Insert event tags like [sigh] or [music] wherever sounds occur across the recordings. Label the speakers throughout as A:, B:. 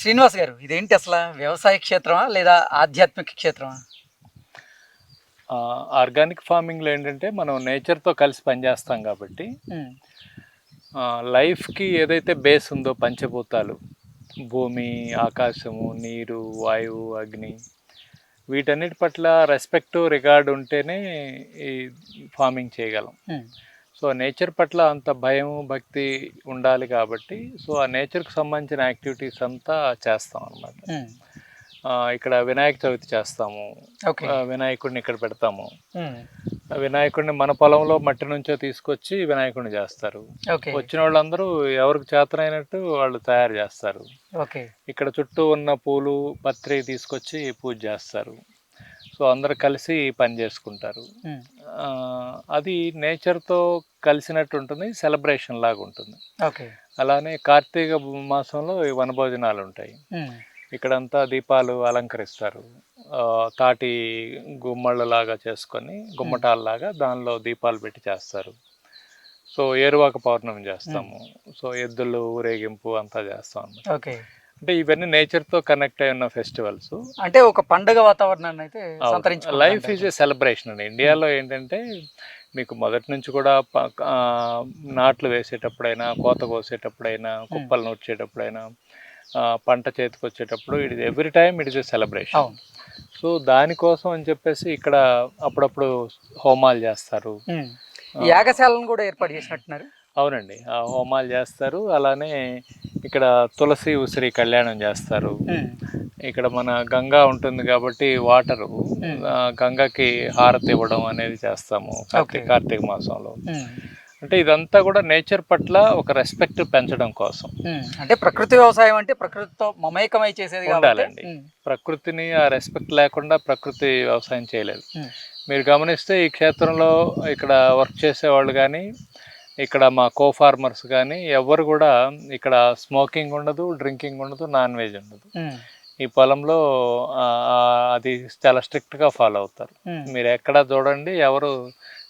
A: శ్రీనివాస్ గారు ఇదేంటి అసలు? వ్యవసాయ క్షేత్రమా లేదా ఆధ్యాత్మిక క్షేత్రమా?
B: ఆర్గానిక్ ఫార్మింగ్లో ఏంటంటే మనం నేచర్తో కలిసి పనిచేస్తాం కాబట్టి లైఫ్కి ఏదైతే బేస్ ఉందో పంచభూతాలు భూమి ఆకాశము నీరు వాయువు అగ్ని వీటన్నిటి పట్ల రెస్పెక్ట్ రిగార్డ్ ఉంటేనే ఈ ఫార్మింగ్ చేయగలం. సో నేచర్ పట్ల అంత భయం భక్తి ఉండాలి కాబట్టి సో ఆ నేచర్కి సంబంధించిన యాక్టివిటీస్ అంతా చేస్తాం అనమాట ఇక్కడ వినాయక చవితి చేస్తాము. వినాయకుడిని ఇక్కడ పెడతాము. వినాయకుడిని మన పొలంలో మట్టి నుంచో తీసుకొచ్చి వినాయకుడిని చేస్తారు. వచ్చిన వాళ్ళందరూ ఎవరికి చేతనైనట్టు వాళ్ళు తయారు చేస్తారు.
A: ఓకే.
B: ఇక్కడ చుట్టూ ఉన్న పూలు పత్రి తీసుకొచ్చి పూజ చేస్తారు. సో అందరు కలిసి పని చేసుకుంటారు. అది నేచర్తో కలిసినట్టు ఉంటుంది సెలబ్రేషన్ లాగా ఉంటుంది
A: ఓకే.
B: అలానే కార్తీక మాసంలో వనభోజనాలు ఉంటాయి ఇక్కడంతా దీపాలు అలంకరిస్తారు. తాటి గుమ్మళ్ళలాగా చేసుకొని గుమ్మటాలలాగా దానిలో దీపాలు పెట్టి చేస్తారు. సో ఏరువాక పౌర్ణమి చేస్తాము. సో ఎద్దులు ఊరేగింపు అంతా చేస్తాం అన్నమాట.
A: ఓకే.
B: అంటే ఇవన్నీ నేచర్తో కనెక్ట్ అయి ఉన్న ఫెస్టివల్స్
A: అంటే ఒక పండుగ వాతావరణాన్ని అయితే
B: లైఫ్ ఈజ్ ఏ సెలబ్రేషన్ అండి. ఇండియాలో ఏంటంటే మీకు మొదటి నుంచి కూడా నాట్లు వేసేటప్పుడైనా కోత కోసేటప్పుడైనా కుప్పలు నూర్చేటప్పుడైనా పంట చేతికి వచ్చేటప్పుడు it is every time it is a celebration so దానికోసం అని చెప్పేసి ఇక్కడ అప్పుడప్పుడు హోమాలు చేస్తారు.
A: ఈ యాగశాలను కూడా ఏర్పాటు చేసినట్టున్నారు.
B: అవునండి. ఆ హోమాలు చేస్తారు. అలానే ఇక్కడ తులసి ఉసిరి కళ్యాణం చేస్తారు. ఇక్కడ మన గంగా ఉంటుంది కాబట్టి వాటరు గంగకి హారతి ఇవ్వడం అనేది చేస్తాము కార్తీక మాసంలో. అంటే ఇదంతా కూడా నేచర్ పట్ల ఒక రెస్పెక్ట్ పెంచడం కోసం.
A: అంటే ప్రకృతి వ్యవసాయం అంటే ప్రకృతితో మమేకమై చేసేది
B: ఉండాలండి. ప్రకృతిని ఆ రెస్పెక్ట్ లేకుండా ప్రకృతి వ్యవసాయం చేయలేదు. మీరు గమనిస్తే ఈ క్షేత్రంలో ఇక్కడ వర్క్ చేసేవాళ్ళు కానీ ఇక్కడ మా కో ఫార్మర్స్ కానీ ఎవరు కూడా ఇక్కడ స్మోకింగ్ ఉండదు డ్రింకింగ్ ఉండదు నాన్ వెజ్ ఉండదు ఈ పొలంలో అది చాలా స్ట్రిక్ట్గా ఫాలో అవుతారు. మీరు ఎక్కడ చూడండి ఎవరు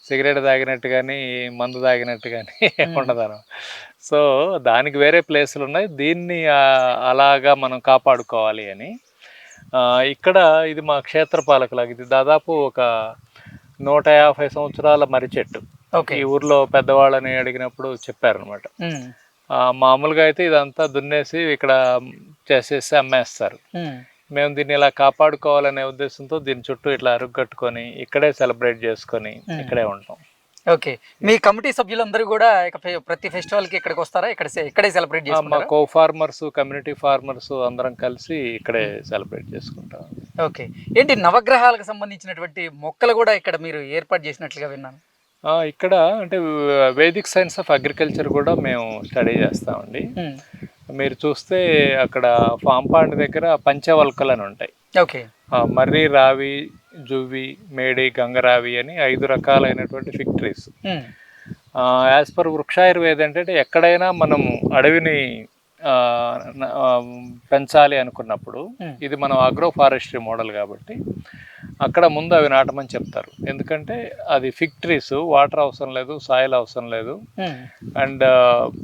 B: సిగరెట్ తాగినట్టు కానీ మందు తాగినట్టు కానీ [laughs] ఉండదు సో దానికి వేరే ప్లేసులు ఉన్నాయి దీన్ని అలాగా మనం కాపాడుకోవాలి అని ఇక్కడ ఇది మా క్షేత్ర పాలకులకు ఇది దాదాపు ఒక నూట యాభై సంవత్సరాల మర్రి చెట్టు.
A: ఓకే.
B: ఈ ఊర్లో పెద్దవాళ్ళని అడిగినప్పుడు చెప్పారనమాట మామూలుగా అయితే ఇదంతా దున్నేసి ఇక్కడ చేసేసి అమ్మేస్తారు. మేము. దీన్ని ఇలా కాపాడుకోవాలనే ఉద్దేశంతో దీని చుట్టూ ఇట్లా అరుగట్టుకొని ఇక్కడే సెలబ్రేట్ చేసుకొని. ఇక్కడే ఉంటాం.
A: ఓకే. మీ కమిటీ సభ్యులందరూ కూడా ప్రతి ఫెస్టివల్కి ఇక్కడికి వస్తారా? ఇక్కడ ఇక్కడే సెలబ్రేట్
B: మా కో ఫార్మర్స్ కమ్యూనిటీ ఫార్మర్స్ అందరం కలిసి ఇక్కడే సెలబ్రేట్ చేసుకుంటాం.
A: ఓకే. ఏంటి నవగ్రహాలకు సంబంధించినటువంటి మొక్కలు కూడా ఇక్కడ మీరు ఏర్పాటు చేసినట్లుగా విన్నాను.
B: ఇక్కడ అంటే వేదిక్ సైన్స్ ఆఫ్ అగ్రికల్చర్ కూడా మేము స్టడీ చేస్తామండి. మీరు చూస్తే అక్కడ ఫామ్ పాండ్ దగ్గర పంచవల్కలు అని ఉంటాయి.
A: ఓకే.
B: మర్రి రావి జువ్వి మేడి గంగరావి అని ఐదు రకాలైనటువంటి ఫిగ్ ట్రీస్ యాజ్ పర్ వృక్షాయుర్వేద ఏంటంటే ఎక్కడైనా మనం అడవిని పెంచాలి అనుకున్నప్పుడు. ఇది మనం అగ్రో ఫారెస్ట్రీ మోడల్ కాబట్టి అక్కడ ముందు అవి నాటమని చెప్తారు. ఎందుకంటే అది ఫిగ్ ట్రీస్ వాటర్ అవసరం లేదు సాయిల్ అవసరం లేదు. అండ్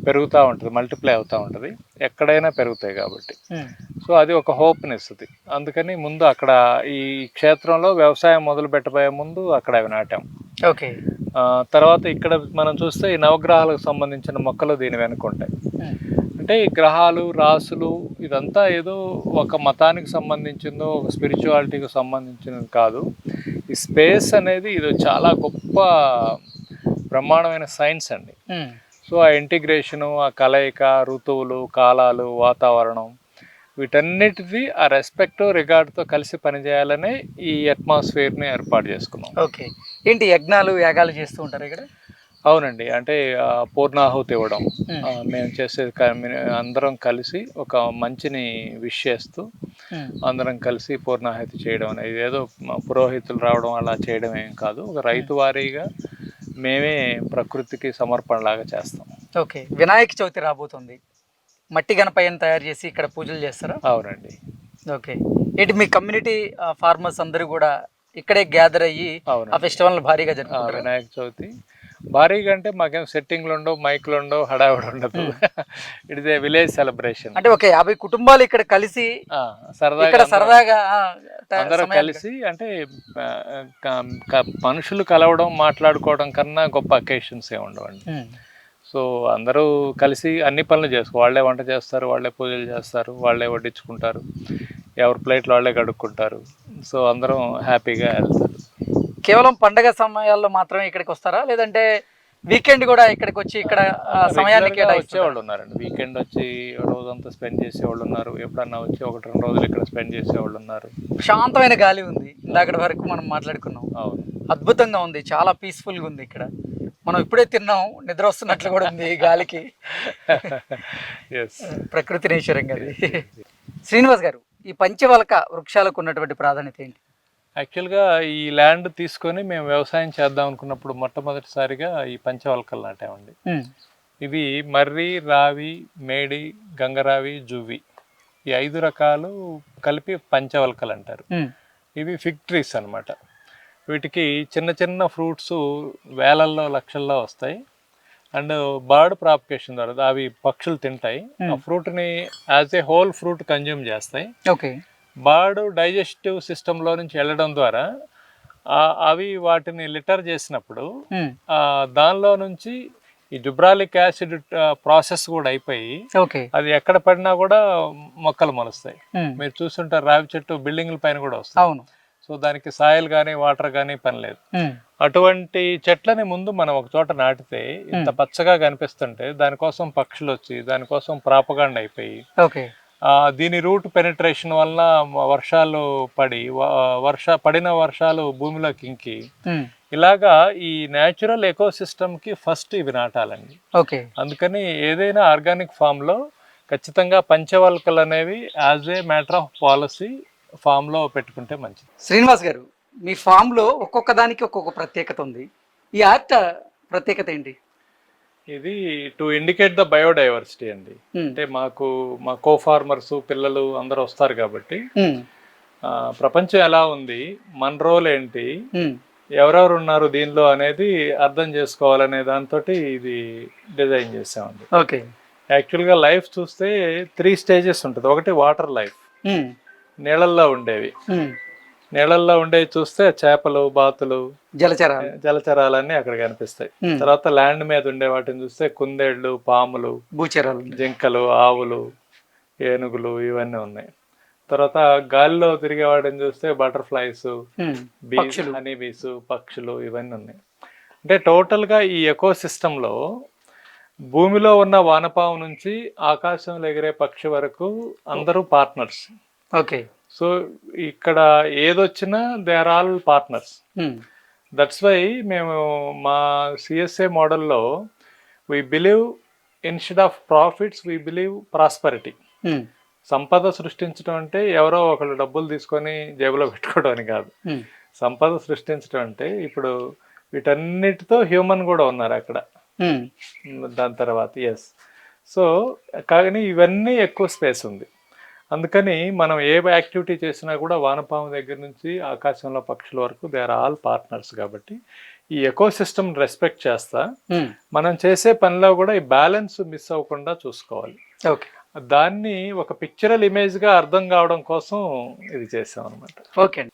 B: పెరుగుతూ ఉంటుంది మల్టిప్లై అవుతూ ఉంటుంది. ఎక్కడైనా పెరుగుతాయి కాబట్టి. సో అది ఒక హోప్ని ఇస్తుంది అందుకని ముందు అక్కడ ఈ క్షేత్రంలో వ్యవసాయం మొదలు పెట్టబోయే ముందు అక్కడ అవి నాటాం.
A: ఓకే.
B: తర్వాత ఇక్కడ మనం చూస్తే ఈ నవగ్రహాలకు సంబంధించిన మొక్కలు దీని వెనుక ఉంటాయి. అంటే ఈ గ్రహాలు రాసులు ఇదంతా ఏదో ఒక మతానికి సంబంధించిందో ఒక స్పిరిచువాలిటీకి సంబంధించినది కాదు. ఈ స్పేస్ అనేది ఇది చాలా గొప్ప బ్రహ్మాండమైన సైన్స్ అండి. సో ఆ ఇంటిగ్రేషను ఆ కలయిక ఋతువులు కాలాలు వాతావరణం వీటన్నిటిది ఆ రెస్పెక్ట్ రిగార్డ్తో కలిసి పనిచేయాలనే ఈ అట్మాస్ఫియర్ని ఏర్పాటు చేసుకున్నాం.
A: ఓకే. ఏంటి యజ్ఞాలు యాగాలు చేస్తూ ఉంటారు ఇక్కడ?
B: అవునండి. అంటే పూర్ణాహుతి ఇవ్వడం. మేము. చేసే అందరం కలిసి ఒక మంచిని విష్ చేస్తూ అందరం కలిసి పూర్ణాహుతి చేయడం అనేది ఏదో పురోహితులు రావడం అలా చేయడం ఏం కాదు. ఒక రైతు వారీగా మేమే ప్రకృతికి సమర్పణలాగా చేస్తాం.
A: ఓకే. వినాయక చవితి రాబోతుంది. మట్టి గణపయ్యను తయారు చేసి ఇక్కడ పూజలు చేస్తారా?
B: అవునండి.
A: ఓకే. ఏంటి మీ కమ్యూనిటీ ఫార్మర్స్ అందరూ కూడా ఇక్కడే గ్యాదర్ అయ్యి ఆ ఫెస్టివల్ భారీగా జరుపుకుంటారు?
B: వినాయక చవితి. భారీగా అంటే మాకేం సెట్టింగ్లు ఉండవు మైక్లు ఉండవు హడావిడి ఉండదు. [laughs] It is a village celebration.
A: అంటే ఒక యాభై కుటుంబాలు ఇక్కడ కలిసి
B: సరదాగా
A: ఇక్కడ సరదాగా
B: అందరూ కలిసి అంటే మనుషులు కలవడం మాట్లాడుకోవడం కన్నా గొప్ప అకేషన్స్ ఏ ఉండవండి. సో అందరూ కలిసి అన్ని పనులు చేసుకో వాళ్ళే వంట చేస్తారు వాళ్ళే పూజలు చేస్తారు వాళ్ళే వడ్డించుకుంటారు. ఎవరి ప్లేట్లు వాళ్ళే కడుక్కుంటారు. సో అందరం హ్యాపీగా వెళ్తారు.
A: కేవలం పండగ సమయాల్లో మాత్రమే ఇక్కడికి వస్తారా? లేదంటే వీకెండ్ కూడా ఇక్కడికి వచ్చి ఇక్కడ కేటాయిస్తారా?
B: వచ్చేవాళ్ళు ఉన్నారండి. వీకెండ్ వచ్చి రోజంతా స్పెండ్ చేసేవాళ్ళు ఉన్నారు. ఎప్పుడన్నా వచ్చి ఒకటి రెండు రోజులు ఇక్కడ స్పెండ్ చేసేవాళ్ళు ఉన్నారు.
A: శాంతమైన గాలి ఉంది. ఇందాకటి వరకు మనం మాట్లాడుకున్నాం.
B: అవును.
A: అద్భుతంగా ఉంది. చాలా పీస్ఫుల్గా ఉంది ఇక్కడ. మనం ఇప్పుడే తిన్నాం నిద్ర వస్తున్నట్లు కూడా ఉంది ఈ గాలికి. ప్రకృతి నేచరంగా శ్రీనివాస్ గారు ఈ పంచవలక వృక్షాలకు ఉన్నటువంటి ప్రాధాన్యత ఏంటి?
B: యాక్చువల్గా ఈ ల్యాండ్ తీసుకొని మేము వ్యవసాయం చేద్దాం అనుకున్నప్పుడు మొట్టమొదటిసారిగా ఈ పంచవల్కలు నాటామండి.
A: ఉమ్,
B: ఇవి మర్రి రావి మేడి గంగరావి జువ్వి ఈ ఐదు రకాలు కలిపి పంచవల్కలు అంటారు.
A: ఉమ్,
B: ఇవి ఫిగ్ ట్రీస్ అన్నమాట. వీటికి చిన్న చిన్న ఫ్రూట్స్ వేలల్లో లక్షల్లో వస్తాయి. అండ్ బర్డ్ ప్రాపికేషన్ ద్వారా అవి పక్షులు తింటాయి. ఆ ఫ్రూట్ని as a whole fruit consume చేస్తాయి.
A: ఓకే.
B: బర్డ్ డైజెస్టివ్ సిస్టంలో నుంచి వెళ్ళడం ద్వారా అవి వాటిని లిటర్ చేసినప్పుడు ఆ, దానిలో నుంచి ఈ జుబ్రాలిక్ యాసిడ్ ప్రాసెస్ కూడా అయిపోయి
A: ఓకే.
B: అది ఎక్కడ పడినా కూడా మొక్కలు మొలుస్తాయి.
A: ఉమ్,
B: మీరు చూస్తుంటారు రావి చెట్టు బిల్డింగ్ల పైన కూడా వస్తాయి
A: అవును.
B: సో దానికి సాయిల్ కానీ వాటర్ కానీ పని లేదు. అటువంటి చెట్లని ముందు మనం ఒక చోట నాటితే ఇంత పచ్చగా కనిపిస్తుంటే దానికోసం పక్షులు వచ్చి దానికోసం ప్రాపగాండ అయిపోయి దీని రూట్ పెనిట్రేషన్ వల్ల వర్షాలు పడి వర్ష పడిన వర్షాలు భూమిలోకి ఇంకి
A: ఉమ్,
B: ఇలాగా ఈ న్యాచురల్ ఎకో కి ఫస్ట్ ఇవి నాటాలండి.
A: ఓకే.
B: అందుకని ఏదైనా ఆర్గానిక్ ఫామ్లో ఖచ్చితంగా పంచవల్కలు అనేవి as a matter of policy ఫామ్లో పెట్టుకుంటే మంచిది.
A: శ్రీనివాస్ గారు మీ ఫామ్లో ఒక్కొక్క దానికి ఒక్కొక్క ప్రత్యేకత ఉంది. ఈ ఆర్ట్ ప్రత్యేకత ఏంటి?
B: ఇది టు ఇండికేట్ ద బయోడైవర్సిటీ అండి.
A: ఉమ్,
B: అంటే మాకు మా కో ఫార్మర్స్ పిల్లలు అందరూ వస్తారు కాబట్టి ఆ, ప్రపంచం ఎలా ఉంది మన రోల్ ఏంటి
A: ఉమ్,
B: ఎవరెవరు ఉన్నారు దీనిలో అనేది అర్థం చేసుకోవాలనే దాంతో ఇది డిజైన్ చేసామండి.
A: ఓకే.
B: యాక్చువల్గా లైఫ్ చూస్తే త్రీ స్టేజెస్ ఉంటుంది. ఒకటి వాటర్ లైఫ్ నీళ్ళల్లో ఉండేవి. నీళ్ళల్లో ఉండేవి చూస్తే చేపలు బాతులు
A: జలచర
B: జలచరాలన్నీ అక్కడ కనిపిస్తాయి. తర్వాత ల్యాండ్ మీద ఉండే వాటిని చూస్తే కుందేళ్ళు పాములు
A: భూచరాలు
B: జింకలు ఆవులు ఏనుగులు ఇవన్నీ ఉన్నాయి. తర్వాత గాలిలో తిరిగే వాటిని చూస్తే బటర్ఫ్లైస్ బీస్
A: పక్షులు.
B: హనీ బీస్ పక్షులు ఇవన్నీ ఉన్నాయి. అంటే టోటల్గా ఈ ఎకో సిస్టంలో భూమిలో ఉన్న వానపాము నుంచి ఆకాశంలో ఎగిరే పక్షి వరకు అందరూ పార్ట్నర్స్.
A: ఓకే.
B: సో ఇక్కడ ఏదొచ్చినా they are all partners that's why మేము మా సిఎస్ఏ మోడల్లో we believe instead of profits we believe prosperity సంపద సృష్టించడం అంటే ఎవరో ఒకళ్ళు డబ్బులు తీసుకొని జేబులో పెట్టుకోవడం అని కాదు.
A: ఉమ్,
B: సంపద సృష్టించడం అంటే ఇప్పుడు వీటన్నిటితో హ్యూమన్ కూడా ఉన్నారు అక్కడ.
A: ఉమ్,
B: దాని తర్వాత ఎస్ సో కానీ ఇవన్నీ ఎక్కువ స్పేస్ ఉంది. అందుకని మనం ఏ యాక్టివిటీ చేసినా కూడా వానపాము దగ్గర నుంచి ఆకాశంలో పక్షుల వరకు దే ఆర్ ఆల్ పార్ట్నర్స్ కాబట్టి ఈ ఎకో సిస్టమ్ రెస్పెక్ట్ చేస్తా.
A: ఉమ్,
B: మనం చేసే పనిలో కూడా ఈ బ్యాలెన్స్ మిస్ అవ్వకుండా చూసుకోవాలి.
A: ఓకే.
B: దాన్ని ఒక పిక్చరల్ ఇమేజ్గా అర్థం కావడం కోసం ఇది చేసాం అనమాట
A: ఓకే అండి.